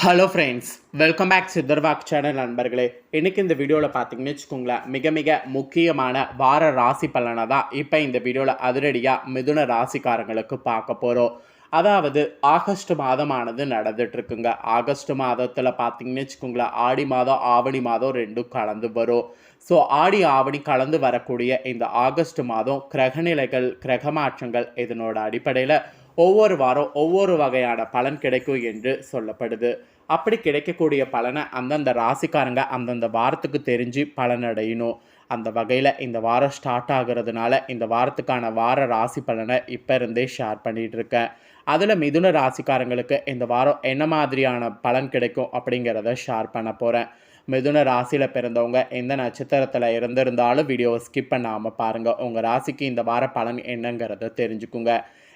Hello friends welcome back Siddharvak channel நண்பர்களே. இன்றைக்கி இந்த வீடியோவில் பார்த்தீங்கன்னு வச்சுக்கோங்களேன் மிக மிக முக்கியமான வார ராசி பலனை தான் இப்போ இந்த வீடியோவில் அதிரடியாக மிதுன ராசிக்காரங்களுக்கு பார்க்க போகிறோம் அதாவது ஆகஸ்ட் மாதமானது நடந்துட்டுருக்குங்க. ஆகஸ்ட் மாதத்தில் பார்த்தீங்கன்னு வச்சுக்கோங்களேன் ஆடி மாதம் ஆவணி மாதம் ரெண்டும் கலந்து வரும். ஸோ ஆடி ஆவணி கலந்து வரக்கூடிய இந்த ஆகஸ்ட் மாதம் கிரகநிலைகள் கிரக மாற்றங்கள் இதனோட அடிப்படையில் ஒவ்வொரு வாரம் ஒவ்வொரு வகையான பலன் கிடைக்கும் என்று சொல்லப்படுது. அப்படி கிடைக்கக்கூடிய பலனை அந்தந்த ராசிக்காரங்க அந்தந்த வாரத்துக்கு தெரிஞ்சு பலனடையணும். அந்த வகையில் இந்த வாரம் ஸ்டார்ட் ஆகுறதுனால இந்த வாரத்துக்கான வார ராசி பலனை இப்போ இருந்தே ஷேர் பண்ணிகிட்டு இருக்கேன். அதில் மிதுன ராசிக்காரங்களுக்கு இந்த வாரம் என்ன மாதிரியான பலன் கிடைக்கும் அப்படிங்கிறத ஷேர் பண்ண போகிறேன் மிதுன ராசியில் பிறந்தவங்க எந்த நட்சத்திரத்தில் இருந்திருந்தாலும் வீடியோவை ஸ்கிப் பண்ணாமல் பாருங்கள் உங்கள் ராசிக்கு இந்த வார பலன் என்னங்கிறத தெரிஞ்சுக்குங்க.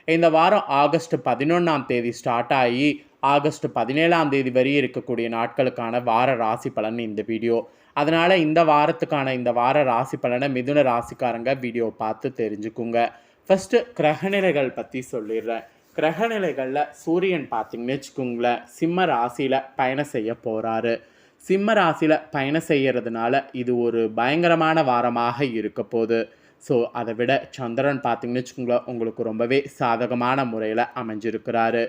இந்த வாரம் ஆகஸ்ட் பதினொன்றாம் தேதி ஸ்டார்ட் ஆகி ஆகஸ்ட் பதினேழாம் தேதி வரை இருக்கக்கூடிய நாட்களுக்கான வார ராசி பலன் இந்த வீடியோ அதனால் இந்த வாரத்துக்கான இந்த வார ராசி பலனை மிதுன ராசிக்காரங்க வீடியோ பார்த்து தெரிஞ்சுக்குங்க. ஃபஸ்ட்டு கிரகநிலைகள் பற்றி சொல்லிடுறேன். கிரகநிலைகளில் சூரியன் பார்த்திங்கன்னு வச்சுக்கோங்களேன் சிம்ம ராசியில் பயணம் செய்ய போகிறாரு சிம்ம ராசியில் பயணம் செய்கிறதுனால இது ஒரு பயங்கரமான வாரமாக இருக்க போகுது. ஸோ அதை விட சந்திரன் பார்த்தீங்கன்னு வச்சுக்கோங்களேன் உங்களுக்கு ரொம்பவே சாதகமான முறையில் அமைஞ்சிருக்கிறாரு.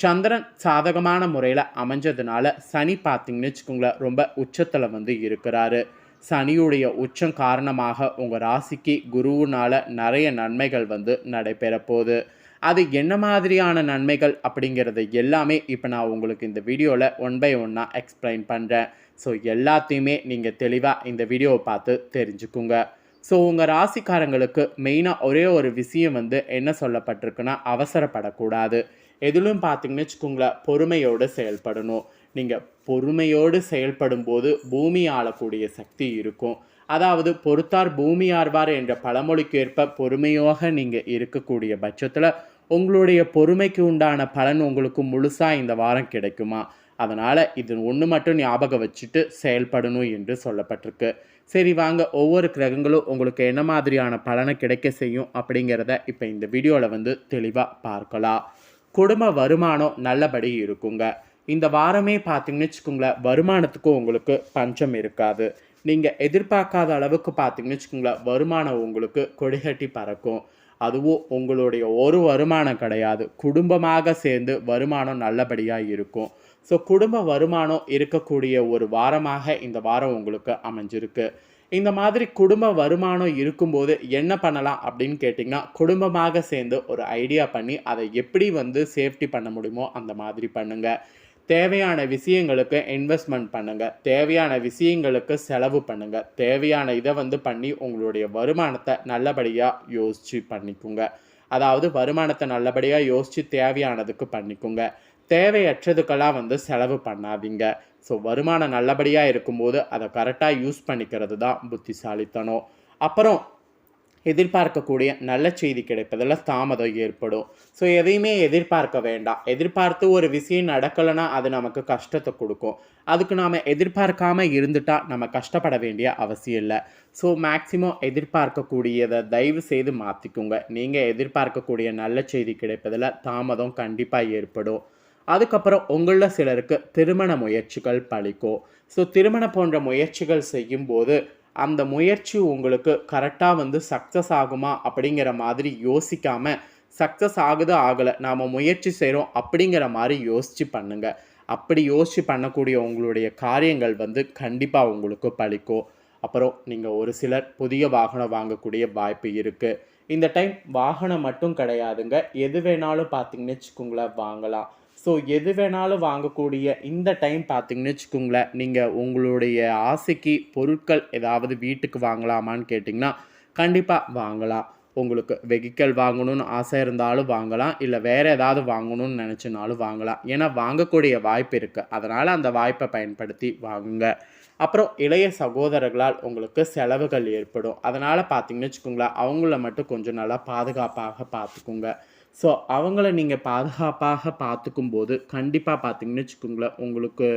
சந்திரன் சாதகமான முறையில் அமைஞ்சதுனால சனி பார்த்திங்கன்னு வச்சுக்கோங்களேன் ரொம்ப உச்சத்தில் வந்து இருக்கிறாரு. சனியுடைய உச்சம் காரணமாக உங்கள் ராசிக்கு குருவுனால் நிறைய நன்மைகள் வந்து நடைபெற போகுது. அது என்ன மாதிரியான நன்மைகள் அப்படிங்கிறது எல்லாமே இப்போ நான் உங்களுக்கு இந்த வீடியோவில் ஒன் பை ஒன்னாக எக்ஸ்பிளைன் பண்ணுறேன் ஸோ எல்லாத்தையுமே நீங்கள் தெளிவாக இந்த வீடியோவை பார்த்து தெரிஞ்சுக்குங்க. ஸோ உங்கள் ராசிக்காரங்களுக்கு மெயினாக ஒரே ஒரு விஷயம் வந்து என்ன சொல்லப்பட்டிருக்குன்னா அவசரப்படக்கூடாது. எதிலும் பார்த்தீங்கன்னு வச்சுக்கோங்களேன் பொறுமையோடு செயல்படணும். நீங்கள் பொறுமையோடு செயல்படும் போது பூமி ஆளக்கூடிய சக்தி இருக்கும். அதாவது பொறுத்தார் பூமி ஆர்வார் என்ற பழமொழிக்கு ஏற்ப பொறுமையாக நீங்கள் இருக்கக்கூடிய பட்சத்தில் உங்களுடைய பொறுமைக்கு உண்டான பலன் உங்களுக்கு முழுசாக இந்த வாரம் கிடைக்குமா? அதனால் இது ஒன்று மட்டும் ஞாபகம் வச்சுட்டு செயல்படணும் என்று சொல்லப்பட்டிருக்கு. சரி வாங்க. ஒவ்வொரு கிரகங்களும் உங்களுக்கு என்ன மாதிரியான பலனை கிடைக்க செய்யும் அப்படிங்கிறத இப்போ இந்த வீடியோவில் வந்து தெளிவாக பார்க்கலாம். குடும்ப வருமானம் நல்லபடி இருக்குங்க. இந்த வாரமே பார்த்தீங்கன்னு வச்சுக்கோங்களேன் வருமானத்துக்கும் உங்களுக்கு பஞ்சம் இருக்காது. நீங்கள் எதிர்பார்க்காத அளவுக்கு பார்த்தீங்கன்னு வச்சுக்கோங்களேன் வருமானம் உங்களுக்கு கொடிகட்டி பறக்கும். அதுவும் உங்களுடைய ஒரு வருமானம் கிடையாது. குடும்பமாக சேர்ந்து வருமானம் நல்லபடியாக இருக்கும். ஸோ குடும்ப வருமானம் இருக்கக்கூடிய ஒரு வாரமாக இந்த வாரம் உங்களுக்கு அமைஞ்சிருக்கு. இந்த மாதிரி குடும்ப வருமானம் இருக்கும்போது என்ன பண்ணலாம் அப்படின்னு கேட்டிங்கன்னா குடும்பமாக சேர்ந்து ஒரு ஐடியா பண்ணி அதை எப்படி வந்து சேஃப்டி பண்ண முடியுமோ அந்த மாதிரி பண்ணுங்கள் தேவையான விஷயங்களுக்கு இன்வெஸ்ட்மெண்ட் பண்ணுங்கள் தேவையான விஷயங்களுக்கு செலவு பண்ணுங்கள் தேவையான இதை வந்து பண்ணி உங்களுடைய வருமானத்தை நல்லபடியாக யோசித்து பண்ணிக்கோங்க. அதாவது வருமானத்தை நல்லபடியாக யோசித்து தேவையானதுக்கு பண்ணிக்கோங்க. தேவையற்றதுக்கெல்லாம் வந்து செலவு பண்ணாதீங்க. ஸோ வருமானம் நல்லபடியாக இருக்கும்போது அதை கரெக்டாக யூஸ் பண்ணிக்கிறது தான் புத்திசாலித்தனம். அப்புறம் எதிர்பார்க்கக்கூடிய நல்ல செய்தி கிடைப்பதில் தாமதம் ஏற்படும். ஸோ எதையுமே எதிர்பார்க்க வேண்டாம். எதிர்பார்த்து ஒரு விஷயம் நடக்கலைன்னா அது நமக்கு கஷ்டத்தை கொடுக்கும். அதுக்கு நாம் எதிர்பார்க்காமல் இருந்துட்டா நம்ம கஷ்டப்பட வேண்டிய அவசியம் இல்லை. ஸோ மேக்சிமம் எதிர்பார்க்கக்கூடியதை தயவு செய்து மாற்றிக்கோங்க நீங்கள் எதிர்பார்க்கக்கூடிய நல்ல செய்தி கிடைப்பதில் தாமதம் கண்டிப்பாக ஏற்படும். அதுக்கப்புறம் உங்களில் சிலருக்கு திருமண முயற்சிகள் பழிக்கும் ஸோ திருமணம் போன்ற முயற்சிகள் செய்யும்போது அந்த முயற்சி உங்களுக்கு கரெக்டாக வந்து சக்ஸஸ் ஆகுமா அப்படிங்கிற மாதிரி யோசிக்காமல் சக்ஸஸ் ஆகுது ஆகலை நாம் முயற்சி செய்கிறோம் அப்படிங்கிற மாதிரி யோசித்து பண்ணுங்கள் அப்படி யோசித்து பண்ணக்கூடிய உங்களுடைய காரியங்கள் வந்து கண்டிப்பாக உங்களுக்கு பழிக்கும் அப்புறம் நீங்கள் ஒரு சிலர் புதிய வாகனம் வாங்கக்கூடிய வாய்ப்பு இருக்குது இந்த டைம் வாகனம் மட்டும் கிடையாதுங்க. எது வேணாலும் பார்த்தீங்கன்னு வச்சுக்கோங்களேன் வாங்கலாம். ஸோ எது வேணாலும் வாங்கக்கூடிய இந்த டைம் பார்த்தீங்கன்னு வச்சுக்கோங்களேன் நீங்கள் உங்களுடைய ஆசைக்கு பொருட்கள் ஏதாவது வீட்டுக்கு வாங்கலாமான்னு கேட்டிங்கன்னா கண்டிப்பாக வாங்கலாம். உங்களுக்கு வெஹிக்கல் வாங்கணும்னு ஆசை இருந்தாலும் வாங்கலாம். இல்லை வேறு ஏதாவது வாங்கணும்னு நினச்சினாலும் வாங்கலாம். ஏன்னா வாங்கக்கூடிய வாய்ப்பு இருக்குது அதனால் அந்த வாய்ப்பை பயன்படுத்தி வாங்குங்க. அப்புறம் இளைய சகோதரர்களால் உங்களுக்கு செலவுகள் ஏற்படும். அதனால் பார்த்தீங்கன்னு வச்சுக்கோங்களேன் அவங்கள மட்டும் கொஞ்சம் நல்லா பாதுகாப்பாக பார்த்துக்குங்க. ஸோ அவங்கள நீங்கள் பாதுகாப்பாக பார்த்துக்கும் போது கண்டிப்பாக பார்த்தீங்கன்னு வச்சுக்கோங்களேன் உங்களுக்கு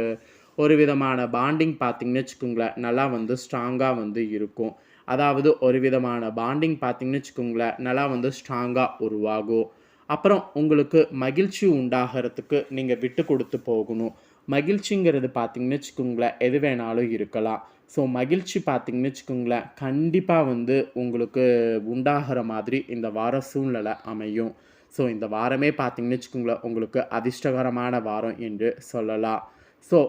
ஒரு விதமான பாண்டிங் பார்த்தீங்கன்னு வச்சுக்கோங்களேன் நல்லா வந்து ஸ்ட்ராங்காக வந்து இருக்கும். அதாவது ஒரு விதமான பாண்டிங் பார்த்தீங்கன்னு வச்சுக்கோங்களேன் நல்லா வந்து ஸ்ட்ராங்காக உருவாகும். அப்புறம் உங்களுக்கு மகிழ்ச்சி உண்டாகிறதுக்கு நீங்கள் விட்டு கொடுத்து போகணும். மகிழ்ச்சிங்கிறது பார்த்திங்கன்னு வச்சுக்கோங்களேன் எது வேணாலும் இருக்கலாம். ஸோ மகிழ்ச்சி பார்த்தீங்கன்னு வச்சுக்கோங்களேன் கண்டிப்பாக வந்து உங்களுக்கு உண்டாகிற மாதிரி இந்த வார சூழ்நிலை அமையும். ஸோ இந்த வாரமே பார்த்தீங்கன்னு வச்சுக்கோங்களேன் உங்களுக்கு அதிர்ஷ்டகரமான வாரம் என்று சொல்லலாம். ஸோ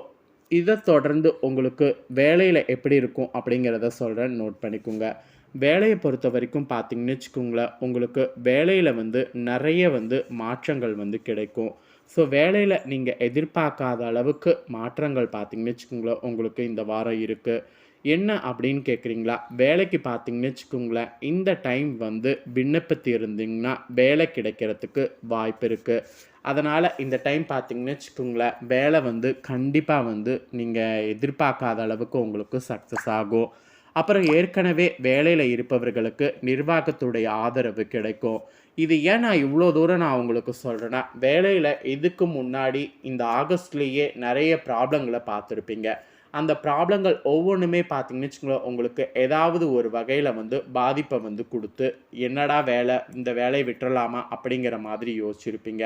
இதை தொடர்ந்து உங்களுக்கு வேலையில் எப்படி இருக்கும் அப்படிங்கிறத சொல்கிறேன் நோட் பண்ணிக்கோங்க. வேலையை பொறுத்த வரைக்கும் பார்த்தீங்கன்னு வச்சுக்கோங்களேன் உங்களுக்கு வேலையில் வந்து நிறைய வந்து மாற்றங்கள் வந்து கிடைக்கும். ஸோ வேலையில் நீங்கள் எதிர்பார்க்காத அளவுக்கு மாற்றங்கள் பார்த்தீங்கன்னு வச்சுக்கோங்களேன் உங்களுக்கு இந்த வாரம் இருக்குது என்ன அப்படின்னு கேட்குறீங்களா வேலைக்கு பார்த்தீங்கன்னு வச்சுக்கோங்களேன் இந்த டைம் வந்து விண்ணப்பித்து இருந்தீங்கன்னா வேலை கிடைக்கிறதுக்கு வாய்ப்பு இருக்குது அதனால் இந்த டைம் பார்த்தீங்கன்னு வச்சுக்கோங்களேன் வேலை வந்து கண்டிப்பாக வந்து நீங்கள் எதிர்பார்க்காத அளவுக்கு உங்களுக்கு சக்ஸஸ் ஆகும். அப்புறம் ஏற்கனவே வேலையில் இருப்பவர்களுக்கு நிர்வாகத்துடைய ஆதரவு கிடைக்கும். இது ஏன் நான் இவ்வளோ தூரம் நான் உங்களுக்கு சொல்கிறேன்னா வேலையில் இதுக்கு முன்னாடி இந்த ஆகஸ்ட்லேயே நிறைய ப்ராப்ளங்களை பார்த்துருப்பீங்க. அந்த ப்ராப்ளங்கள் ஒவ்வொன்றுமே பார்த்தீங்கன்னு வச்சுக்கோங்களேன் உங்களுக்கு ஏதாவது ஒரு வகையில் வந்து பாதிப்பை வந்து கொடுத்து என்னடா வேலை இந்த வேலையை விட்டுறலாமா அப்படிங்கிற மாதிரி யோசிச்சிருப்பீங்க.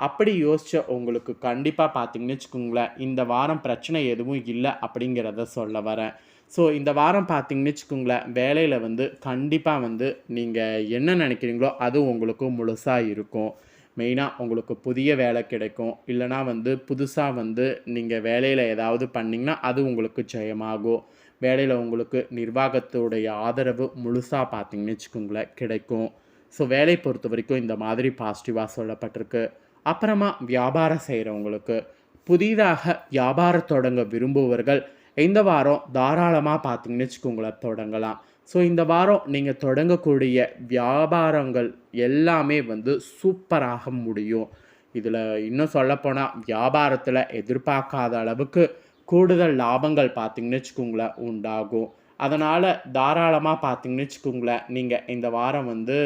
அப்படி யோசித்த உங்களுக்கு கண்டிப்பாக பார்த்தீங்கன்னு வச்சுக்கோங்களேன் இந்த வாரம் பிரச்சனை எதுவும் இல்லை அப்படிங்கிறத சொல்ல வரேன். ஸோ இந்த வாரம் பார்த்தீங்கன்னு வச்சுக்கோங்களேன் வேலையில் வந்து கண்டிப்பாக வந்து நீங்கள் என்ன நினைக்கிறீங்களோ அது உங்களுக்கு முழுசாக இருக்கும். மெயினாக உங்களுக்கு புதிய வேலை கிடைக்கும். இல்லைனா வந்து புதுசாக வந்து நீங்கள் வேலையில் ஏதாவது பண்ணிங்கன்னா அது உங்களுக்கு ஜெயமாகும். வேலையில் உங்களுக்கு நிர்வாகத்துடைய ஆதரவு முழுசாக பார்த்தீங்கன்னு வச்சுக்கோங்களேன் கிடைக்கும். ஸோ வேலை பொறுத்த வரைக்கும் இந்த மாதிரி பாசிட்டிவாக சொல்லப்பட்டிருக்கு. அப்புறமா வியாபாரம் செய்கிறவங்களுக்கு புதிதாக வியாபாரம் தொடங்க விரும்புபவர்கள் இந்த வாரம் தாராளமாக பார்த்தீங்கன்னு வச்சுக்கோங்களேன் தொடங்கலாம். ஸோ இந்த வாரம் நீங்கள் தொடங்கக்கூடிய வியாபாரங்கள் எல்லாமே வந்து சூப்பராக முடியும். இதில் இன்னும் சொல்லப்போனால் வியாபாரத்தில் எதிர்பார்க்காத அளவுக்கு கூடுதல் லாபங்கள் பார்த்தீங்கன்னு வச்சுக்கோங்களேன் உண்டாகும். அதனால் தாராளமாக பார்த்தீங்கன்னு வச்சுக்கோங்களேன் நீங்கள் இந்த வாரம் வந்து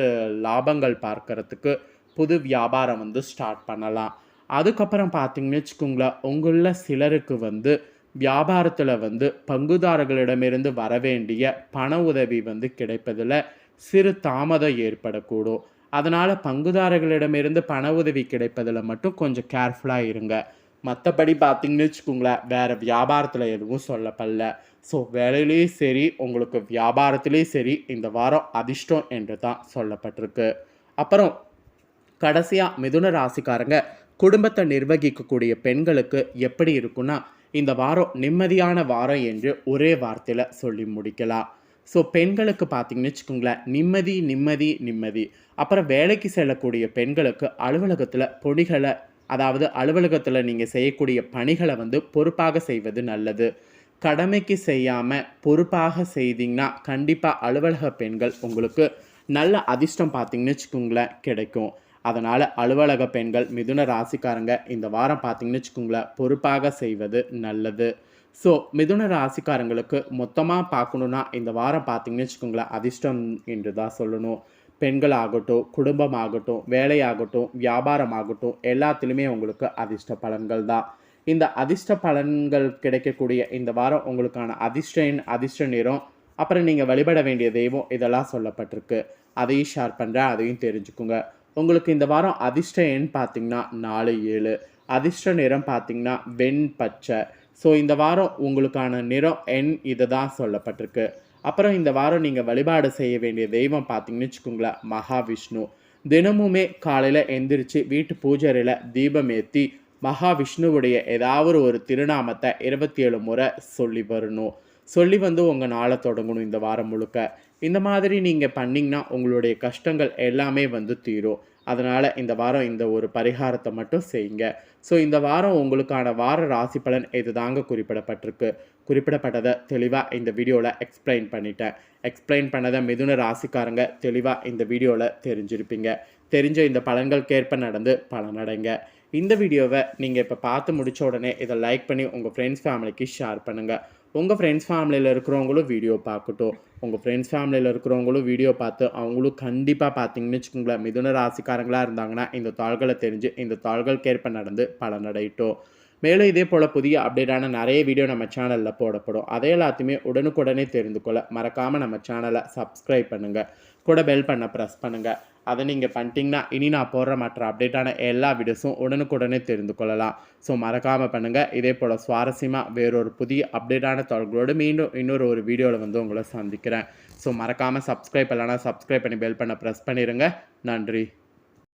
லாபங்கள் பார்க்கறதுக்கு புது வியாபாரம் வந்து ஸ்டார்ட் பண்ணலாம். அதுக்கப்புறம் பார்த்தீங்கன்னு வச்சுக்கோங்களேன் உங்களில் சிலருக்கு வந்து வியாபாரத்தில் வந்து பங்குதாரர்களிடமிருந்து வரவேண்டிய பண உதவி வந்து கிடைப்பதில் சிறு தாமதம் ஏற்படக்கூடும். அதனால் பங்குதாரர்களிடமிருந்து பண உதவி கிடைப்பதில் மட்டும் கொஞ்சம் கேர்ஃபுல்லாக இருங்க. மற்றபடி பார்த்தீங்கன்னு வச்சுக்கோங்களேன் வேறு வியாபாரத்தில் எதுவும் சொல்லப்படல. ஸோ வேலையிலையும் சரி உங்களுக்கு வியாபாரத்துலேயும் சரி இந்த வாரம் அதிர்ஷ்டம் என்று தான் சொல்லப்பட்டிருக்கு. அப்புறம் கடைசியாக மிதுன ராசிக்காரங்க குடும்பத்தை நிர்வகிக்கக்கூடிய பெண்களுக்கு எப்படி இருக்குன்னா இந்த வாரம் நிம்மதியான வாரம் என்று ஒரே வார்த்தையில் சொல்லி முடிக்கலாம். ஸோ பெண்களுக்கு பார்த்தீங்கன்னு வச்சுக்கோங்களேன் நிம்மதி நிம்மதி நிம்மதி. அப்புறம் வேலைக்கு செல்லக்கூடிய பெண்களுக்கு அலுவலகத்தில் பொடிகளை அதாவது அலுவலகத்தில் நீங்கள் செய்யக்கூடிய பணிகளை வந்து பொறுப்பாக செய்வது நல்லது. கடமைக்கு செய்யாமல் பொறுப்பாக செய்தீங்கன்னா கண்டிப்பாக அலுவலக பெண்கள் உங்களுக்கு நல்ல அதிர்ஷ்டம் பார்த்தீங்கன்னு வச்சுக்கோங்களேன் கிடைக்கும். அதனால் அலுவலக பெண்கள் மிதுன ராசிக்காரங்க இந்த வாரம் பார்த்தீங்கன்னு வச்சுக்கோங்களேன் பொறுப்பாக செய்வது நல்லது. ஸோ மிதுன ராசிக்காரங்களுக்கு மொத்தமாக பார்க்கணுன்னா இந்த வாரம் பார்த்தீங்கன்னு வச்சுக்கோங்களேன் அதிர்ஷ்டம் என்று தான் சொல்லணும். பெண்கள் ஆகட்டும் குடும்பம் ஆகட்டும் வேலையாகட்டும் வியாபாரம் ஆகட்டும் எல்லாத்துலேயுமே உங்களுக்கு அதிர்ஷ்ட பலன்கள் தான். இந்த அதிர்ஷ்ட பலன்கள் கிடைக்கக்கூடிய இந்த வாரம் உங்களுக்கான அதிர்ஷ்ட அதிர்ஷ்ட நிறம் அப்புறம் நீங்கள் வழிபட வேண்டிய தெய்வம் இதெல்லாம் சொல்லப்பட்டிருக்கு. அதையும் ஷேர் பண்ணுறேன் அதையும் தெரிஞ்சுக்குங்க. உங்களுக்கு இந்த வாரம் அதிர்ஷ்ட எண் பார்த்தீங்கன்னா நாலு ஏழு. அதிர்ஷ்ட நிறம் பார்த்தீங்கன்னா வெண் பச்சை ஸோ இந்த வாரம் உங்களுக்கான நிறம் எண் இது தான் சொல்லப்பட்டிருக்கு. அப்புறம் இந்த வாரம் நீங்கள் வழிபாடு செய்ய வேண்டிய தெய்வம் பார்த்தீங்கன்னு வச்சுக்கோங்களேன் மகாவிஷ்ணு. தினமுமே காலையில் எந்திரிச்சு வீட்டு பூஜரையில் தீபம் ஏற்றி மகாவிஷ்ணுவுடைய ஏதாவது ஒரு திருநாமத்தை இருபத்தி ஏழு முறை சொல்லி வரணும். சொல்லி வந்து உங்கள் நாளை தொடங்கணும் இந்த வாரம் முழுக்க. இந்த மாதிரி நீங்கள் பண்ணிங்கன்னா உங்களுடைய கஷ்டங்கள் எல்லாமே வந்து தீரும். அதனால் இந்த வாரம் இந்த ஒரு பரிகாரத்தை மட்டும் செய்யுங்க. ஸோ இந்த வாரம் உங்களுக்கான வார ராசி பலன் இது தாங்க குறிப்பிடப்பட்டிருக்கு? குறிப்பிடப்பட்டதை தெளிவாக இந்த வீடியோவில் எக்ஸ்பிளைன் பண்ணிட்டேன். எக்ஸ்பிளைன் பண்ணதை மிதுன ராசிக்காரங்க தெளிவாக இந்த வீடியோவில் தெரிஞ்சிருப்பீங்க. தெரிஞ்ச இந்த பலன்களுக்கேற்ப நடந்து பலனடைங்க. இந்த வீடியோவை நீங்கள் இப்போ பார்த்து முடித்த உடனே இதை லைக் பண்ணி உங்கள் ஃப்ரெண்ட்ஸ் ஃபேமிலிக்கு ஷேர் பண்ணுங்கள் உங்கள் ஃப்ரெண்ட்ஸ் ஃபேமிலியில் இருக்கிறவங்களும் வீடியோ பார்க்கட்டும். உங்கள் ஃப்ரெண்ட்ஸ் ஃபேமிலியில் இருக்கிறவங்களும் வீடியோ பார்த்து அவங்களும் கண்டிப்பாக பார்த்தீங்கன்னு வச்சுக்கோங்களேன் மிதுன ராசிக்காரங்களாக இருந்தாங்கன்னா இந்த தாள்களை தெரிஞ்சு இந்த தாள்களுக்கேற்ப நடந்து பலனடையட்டும். மேலும் இதே போல் புதிய அப்டேட்டான நிறைய வீடியோ நம்ம சேனலில் போடப்படும். அதை எல்லாத்தையுமே உடனுக்குடனே தெரிந்து கொள்ள மறக்காமல் நம்ம சேனலை சப்ஸ்கிரைப் பண்ணுங்கள் கூட பெல் பண்ண ப்ரெஸ் பண்ணுங்கள் அதை நீங்கள் பண்ணிட்டீங்கன்னா இனி நான் போடுற மற்ற அப்டேட்டான எல்லா வீடியோஸும் உடனுக்குடனே தெரிந்து கொள்ளலாம். ஸோ மறக்காமல் பண்ணுங்கள் இதே போல் சுவாரஸ்யமாக வேறொரு புதிய அப்டேட்டான தொடர்களோடு மீண்டும் இன்னொரு ஒரு வீடியோவில் வந்து உங்களை சந்திக்கிறேன். ஸோ மறக்காமல் சப்ஸ்கிரைப் இல்லைனா சப்ஸ்கிரைப் பண்ணி பெல் பண்ண ப்ரெஸ் பண்ணிடுங்க நன்றி.